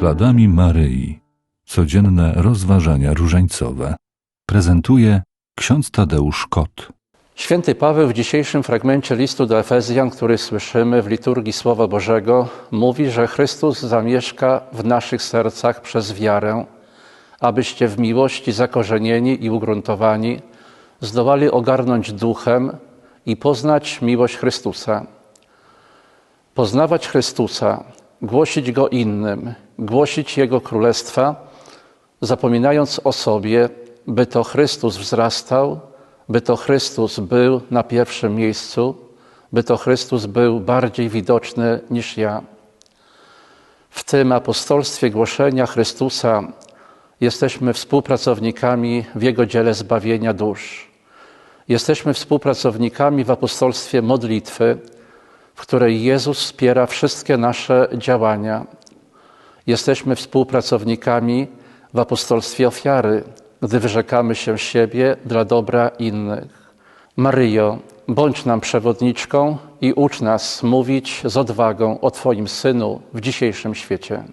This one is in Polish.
śladami Maryi. Codzienne rozważania różańcowe. Prezentuje ksiądz Tadeusz Kot. Święty Paweł w dzisiejszym fragmencie listu do Efezjan, który słyszymy w liturgii Słowa Bożego, mówi, że Chrystus zamieszka w naszych sercach przez wiarę, abyście w miłości zakorzenieni i ugruntowani zdołali ogarnąć duchem i poznać miłość Chrystusa. Poznawać Chrystusa, głosić Go innym, głosić Jego Królestwa, zapominając o sobie, by to Chrystus wzrastał, by to Chrystus był na pierwszym miejscu, by to Chrystus był bardziej widoczny niż ja. W tym apostolstwie głoszenia Chrystusa jesteśmy współpracownikami w Jego dziele zbawienia dusz. Jesteśmy współpracownikami w apostolstwie modlitwy, w której Jezus wspiera wszystkie nasze działania. Jesteśmy współpracownikami w apostolstwie ofiary, gdy wyrzekamy się siebie dla dobra innych. Maryjo, bądź nam przewodniczką i ucz nas mówić z odwagą o Twoim Synu w dzisiejszym świecie.